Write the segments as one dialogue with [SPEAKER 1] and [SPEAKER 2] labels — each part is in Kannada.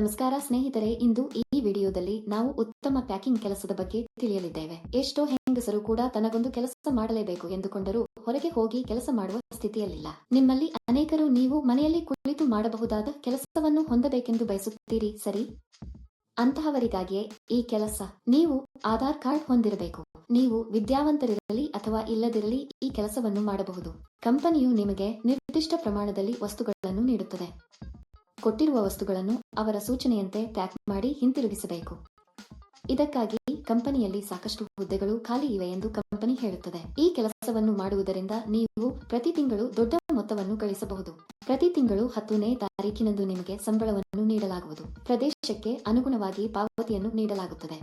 [SPEAKER 1] ನಮಸ್ಕಾರ ಸ್ನೇಹಿತರೆ, ಇಂದು ಈ ವಿಡಿಯೋದಲ್ಲಿ ನಾವು ಉತ್ತಮ ಪ್ಯಾಕಿಂಗ್ ಕೆಲಸದ ಬಗ್ಗೆ ತಿಳಿಯಲಿದ್ದೇವೆ. ಎಷ್ಟೋ ಹೆಂಗಸರು ಕೂಡ ತನಗೊಂದು ಕೆಲಸ ಮಾಡಲೇಬೇಕು ಎಂದುಕೊಂಡರೂ ಹೊರಗೆ ಹೋಗಿ ಕೆಲಸ ಮಾಡುವ ಸ್ಥಿತಿಯಲ್ಲಿಲ್ಲ. ನಿಮ್ಮಲ್ಲಿ ಅನೇಕರು ನೀವು ಮನೆಯಲ್ಲಿ ಕುಳಿತು ಮಾಡಬಹುದಾದ ಕೆಲಸವನ್ನು ಹೊಂದಬೇಕೆಂದು ಬಯಸುತ್ತೀರಿ, ಸರಿ? ಅಂತಹವರಿಗಾಗಿಯೇ ಈ ಕೆಲಸ, ನೀವು ಆಧಾರ್ ಕಾರ್ಡ್ ಹೊಂದಿರಬೇಕು. ನೀವು ವಿದ್ಯಾವಂತರಿರಲಿ ಅಥವಾ ಇಲ್ಲದಿರಲಿ ಈ ಕೆಲಸವನ್ನು ಮಾಡಬಹುದು. ಕಂಪನಿಯು ನಿಮಗೆ ನಿರ್ದಿಷ್ಟ ಪ್ರಮಾಣದಲ್ಲಿ ವಸ್ತುಗಳನ್ನು ನೀಡುತ್ತದೆ. ಕೊಟ್ಟಿರುವ ವಸ್ತುಗಳನ್ನು ಅವರ ಸೂಚನೆಯಂತೆ ಪ್ಯಾಕ್ ಮಾಡಿ ಹಿಂತಿರುಗಿಸಬೇಕು. ಇದಕ್ಕಾಗಿ ಕಂಪನಿಯಲ್ಲಿ ಸಾಕಷ್ಟು ಹುದ್ದೆಗಳು ಖಾಲಿ ಇವೆ ಎಂದು ಕಂಪನಿ ಹೇಳುತ್ತದೆ. ಈ ಕೆಲಸವನ್ನು ಮಾಡುವುದರಿಂದ ನೀವು ಪ್ರತಿ ತಿಂಗಳು ದೊಡ್ಡ ಮೊತ್ತವನ್ನು ಗಳಿಸಬಹುದು. ಪ್ರತಿ ತಿಂಗಳು ಹತ್ತನೇ ತಾರೀಕಿನಂದು ನಿಮಗೆ ಸಂಬಳವನ್ನು ನೀಡಲಾಗುವುದು. ಪ್ರದೇಶಕ್ಕೆ ಅನುಗುಣವಾಗಿ ಪಾವತಿಯನ್ನು ನೀಡಲಾಗುತ್ತದೆ.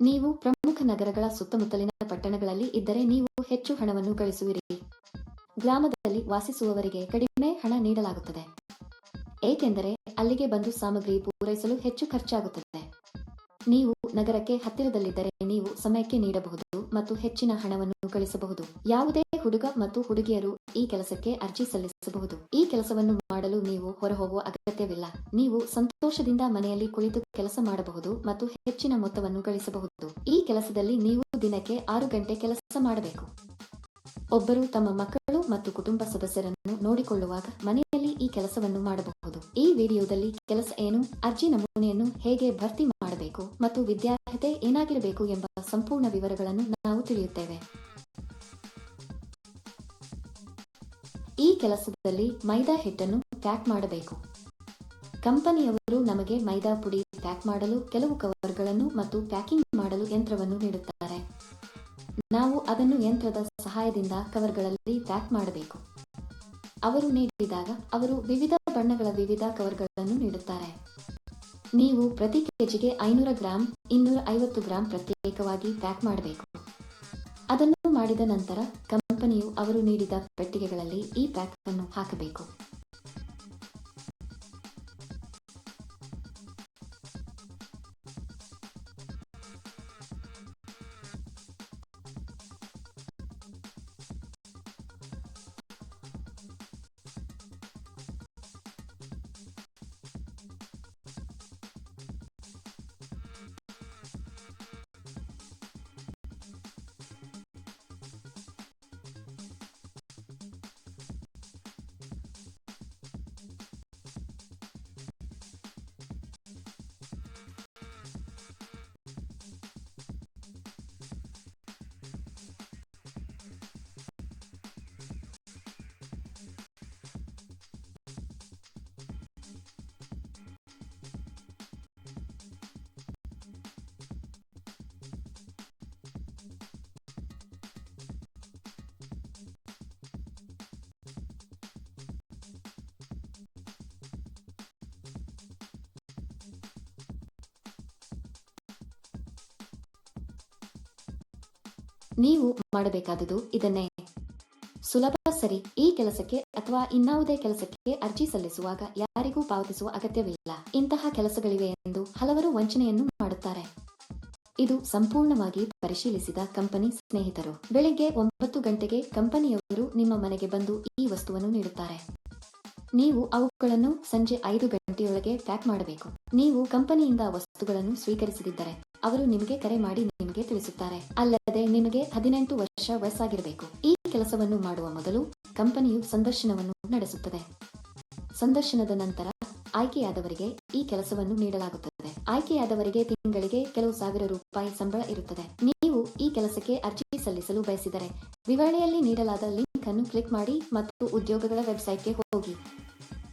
[SPEAKER 1] ನೀವು ಪ್ರಮುಖ ನಗರಗಳ ಸುತ್ತಮುತ್ತಲಿನ ಪಟ್ಟಣಗಳಲ್ಲಿ ಇದ್ದರೆ ನೀವು ಹೆಚ್ಚು ಹಣವನ್ನು ಗಳಿಸುವಿರಿ. ಗ್ರಾಮದಲ್ಲಿ ವಾಸಿಸುವವರಿಗೆ ಕಡಿಮೆ ಹಣ ನೀಡಲಾಗುತ್ತದೆ. ಏಕೆಂದರೆ ಅಲ್ಲಿಗೆ ಬಂದು ಸಾಮಗ್ರಿ ಪೂರೈಸಲು ಹೆಚ್ಚು ಖರ್ಚಾಗುತ್ತದೆ. ನೀವು ನಗರಕ್ಕೆ ಹತ್ತಿರದಲ್ಲಿದ್ದರೆ ನೀವು ಸಮಯಕ್ಕೆ ನೀಡಬಹುದು ಮತ್ತು ಹೆಚ್ಚಿನ ಹಣವನ್ನು ಗಳಿಸಬಹುದು. ಯಾವುದೇ ಹುಡುಗ ಮತ್ತು ಹುಡುಗಿಯರು ಈ ಕೆಲಸಕ್ಕೆ ಅರ್ಜಿ ಸಲ್ಲಿಸಬಹುದು. ಈ ಕೆಲಸವನ್ನು ಮಾಡಲು ನೀವು ಹೊರಹೋಗುವ ಅಗತ್ಯವಿಲ್ಲ. ನೀವು ಸಂತೋಷದಿಂದ ಮನೆಯಲ್ಲಿ ಕುಳಿತು ಕೆಲಸ ಮಾಡಬಹುದು ಮತ್ತು ಹೆಚ್ಚಿನ ಮೊತ್ತವನ್ನು ಗಳಿಸಬಹುದು. ಈ ಕೆಲಸದಲ್ಲಿ ನೀವು ದಿನಕ್ಕೆ ಆರು ಗಂಟೆ ಕೆಲಸ ಮಾಡಬೇಕು. ಒಬ್ಬರು ತಮ್ಮ ಮಕ್ಕಳು ಮತ್ತು ಕುಟುಂಬ ಸದಸ್ಯರನ್ನು ನೋಡಿಕೊಳ್ಳುವಾಗ ಮನೆಯಲ್ಲಿ ಈ ಕೆಲಸವನ್ನು ಮಾಡಬಹುದು. ಈ ವಿಡಿಯೋದಲ್ಲಿ ಕೆಲಸ ಏನು, ಅರ್ಜಿ ನಮೂನೆಯನ್ನು ಹೇಗೆ ಭರ್ತಿ ಮಾಡಬೇಕು ಮತ್ತು ವಿದ್ಯಾರ್ಹತೆ ಏನಾಗಿರಬೇಕು ಎಂಬ ಸಂಪೂರ್ಣ ವಿವರಗಳನ್ನು ನಾವು ತಿಳಿಯುತ್ತೇವೆ. ಈ ಕೆಲಸದಲ್ಲಿ ಮೈದಾ ಹಿಟ್ಟನ್ನು ಪ್ಯಾಕ್ ಮಾಡಬೇಕು. ಕಂಪನಿಯವರು ನಮಗೆ ಮೈದಾ ಪುಡಿ ಪ್ಯಾಕ್ ಮಾಡಲು ಕೆಲವು ಕವರ್ಗಳನ್ನು ಮತ್ತು ಪ್ಯಾಕಿಂಗ್ ಮಾಡಲು ಯಂತ್ರವನ್ನು ನೀಡುತ್ತಾರೆ. ನಾವು ಅದನ್ನು ಯಂತ್ರದ ಸಹಾಯದಿಂದ ಕವರ್ಗಳಲ್ಲಿ ಪ್ಯಾಕ್ ಮಾಡಬೇಕು. ಅವರು ನೀಡಿದಾಗ ಅವರು ವಿವಿಧ ಬಣ್ಣಗಳ ವಿವಿಧ ಕವರ್ಗಳನ್ನು ನೀಡುತ್ತಾರೆ. ನೀವು ಪ್ರತಿ ಕೆಜಿಗೆ ಐನೂರ ಗ್ರಾಂ, ಇನ್ನೂರ ಐವತ್ತು ಗ್ರಾಂ ಪ್ರತ್ಯೇಕವಾಗಿ ಪ್ಯಾಕ್ ಮಾಡಬೇಕು. ಅದನ್ನು ಮಾಡಿದ ನಂತರ ಕಂಪನಿಯು ಅವರು ನೀಡಿದ ಪೆಟ್ಟಿಗೆಗಳಲ್ಲಿ ಈ ಪ್ಯಾಕ್ ಅನ್ನು ಹಾಕಬೇಕು. ನೀವು ಮಾಡಬೇಕಾದದು ಇದನ್ನೇ. ಸುಲಭ ಸರಿ, ಈ ಕೆಲಸಕ್ಕೆ ಅಥವಾ ಇನ್ನಾವುದೇ ಕೆಲಸಕ್ಕೆ ಅರ್ಜಿ ಸಲ್ಲಿಸುವಾಗ ಯಾರಿಗೂ ಪಾವತಿಸುವ ಅಗತ್ಯವಿಲ್ಲ. ಇಂತಹ ಕೆಲಸಗಳಿವೆ ಎಂದು ಹಲವರು ವಂಚನೆಯನ್ನು ಮಾಡುತ್ತಾರೆ. ಇದು ಸಂಪೂರ್ಣವಾಗಿ ಪರಿಶೀಲಿಸಿದ ಕಂಪನಿ ಸ್ನೇಹಿತರು. ಬೆಳಿಗ್ಗೆ ಒಂಬತ್ತು ಗಂಟೆಗೆ ಕಂಪನಿಯವರು ನಿಮ್ಮ ಮನೆಗೆ ಬಂದು ಈ ವಸ್ತುವನ್ನು ನೀಡುತ್ತಾರೆ. ನೀವು ಅವುಗಳನ್ನು ಸಂಜೆ ಐದು ಗಂಟೆಯೊಳಗೆ ಪ್ಯಾಕ್ ಮಾಡಬೇಕು. ನೀವು ಕಂಪನಿಯಿಂದ ವಸ್ತುಗಳನ್ನು ಸ್ವೀಕರಿಸದಿದ್ದರೆ ಅವರು ನಿಮಗೆ ಕರೆ ಮಾಡಿ ನಿಮಗೆ ತಿಳಿಸುತ್ತಾರೆ. ಅಲ್ಲದೆ ನಿಮಗೆ ಹದಿನೆಂಟು ವರ್ಷ ವಯಸ್ಸಾಗಿರಬೇಕು. ಈ ಕೆಲಸವನ್ನು ಮಾಡುವ ಮೊದಲು ಕಂಪನಿಯು ಸಂದರ್ಶನವನ್ನು ನಡೆಸುತ್ತದೆ. ಸಂದರ್ಶನದ ನಂತರ ಆಯ್ಕೆಯಾದವರಿಗೆ ಈ ಕೆಲಸವನ್ನು ನೀಡಲಾಗುತ್ತದೆ. ಆಯ್ಕೆಯಾದವರಿಗೆ ತಿಂಗಳಿಗೆ ಕೆಲವು ಸಾವಿರ ರೂಪಾಯಿ ಸಂಬಳ ಇರುತ್ತದೆ. ನೀವು ಈ ಕೆಲಸಕ್ಕೆ ಅರ್ಜಿ ಸಲ್ಲಿಸಲು ಬಯಸಿದರೆ ವಿವರಣೆಯಲ್ಲಿ ನೀಡಲಾದ ಲಿಂಕ್ ಅನ್ನು ಕ್ಲಿಕ್ ಮಾಡಿ ಮತ್ತು ಉದ್ಯೋಗಗಳ ವೆಬ್ಸೈಟ್ಗೆ ಹೋಗಿ.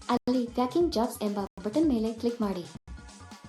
[SPEAKER 1] ಅಲ್ಲಿ ಪ್ಯಾಕಿಂಗ್ ಜಾಬ್ಸ್ ಎಂಬ ಬಟನ್ ಮೇಲೆ ಕ್ಲಿಕ್ ಮಾಡಿ.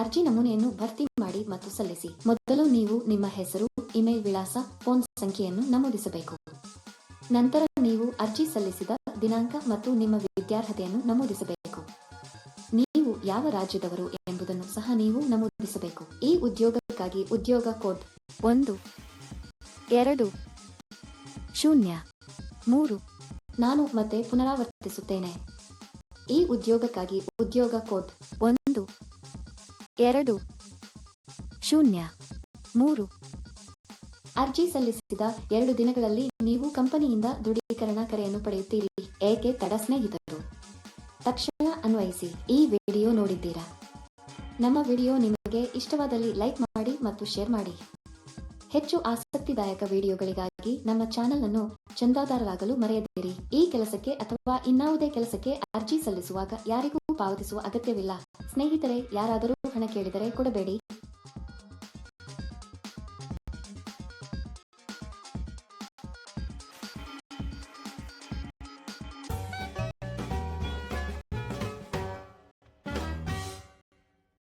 [SPEAKER 1] ಅರ್ಜಿ ನಮೂನೆಯನ್ನು ಭರ್ತಿ ಮಾಡಿ ಮತ್ತು ಸಲ್ಲಿಸಿ. ಮೊದಲು ನೀವು ನಿಮ್ಮ ಹೆಸರು, ಇಮೇಲ್ ವಿಳಾಸ, ಫೋನ್ ಸಂಖ್ಯೆಯನ್ನು ನಮೂದಿಸಬೇಕು. ನಂತರ ನೀವು ಅರ್ಜಿ ಸಲ್ಲಿಸಿದ ದಿನಾಂಕ ಮತ್ತು ನಿಮ್ಮ ವಿದ್ಯಾರ್ಹತೆಯನ್ನು ನಮೂದಿಸಬೇಕು. ನೀವು ಯಾವ ರಾಜ್ಯದವರು ಎಂಬುದನ್ನು ಸಹ ನೀವು ನಮೂದಿಸಬೇಕು. ಈ ಉದ್ಯೋಗಕ್ಕಾಗಿ ಉದ್ಯೋಗ ಕೋಡ್ ಒಂದು, ಎರಡು, ಶೂನ್ಯ, ಮೂರು ನಾನು ಮತ್ತೆ ಪುನರಾವರ್ತಿಸುತ್ತೇನೆ. ಈ ಉದ್ಯೋಗಕ್ಕಾಗಿ ಉದ್ಯೋಗ ಕೋಡ್ ಒಂದು ಎರಡು. ಶೂನ್ಯ. ಮೂರು. ಅರ್ಜಿ ಸಲ್ಲಿಸಿದ ಎರಡು ದಿನಗಳಲ್ಲಿ ನೀವು ಕಂಪನಿಯಿಂದ ದೃಢೀಕರಣ ಕರೆಯನ್ನು ಪಡೆಯುತ್ತೀರಿ. ಏಕೆ ತಡ ಸ್ನೇಹಿತರು? ತಕ್ಷಣ ಅನ್ವಯಿಸಿ. ಈ ವಿಡಿಯೋ ನೋಡಿದ್ದೀರಾ? ನಮ್ಮ ವಿಡಿಯೋ ನಿಮಗೆ ಇಷ್ಟವಾದಲ್ಲಿ ಲೈಕ್ ಮಾಡಿ ಮತ್ತು ಶೇರ್ ಮಾಡಿ. ಹೆಚ್ಚು ಆಸಕ್ತಿದಾಯಕ ವಿಡಿಯೋಗಳಿಗಾಗಿ ನಮ್ಮ ಚಾನೆಲ್ ಅನ್ನು ಚಂದಾದಾರರಾಗಲು ಮರೆಯದಿರಿ. ಈ ಕೆಲಸಕ್ಕೆ ಅಥವಾ ಇನ್ನಾವುದೇ ಕೆಲಸಕ್ಕೆ ಅರ್ಜಿ ಸಲ್ಲಿಸುವಾಗ ಯಾರಿಗೂ ಪಾವತಿಸುವ ಅಗತ್ಯವಿಲ್ಲ. ಸ್ನೇಹಿತರೆ, ಯಾರಾದರೂ ಹಣ ಕೇಳಿದರೆ ಕೊಡಬೇಡಿ.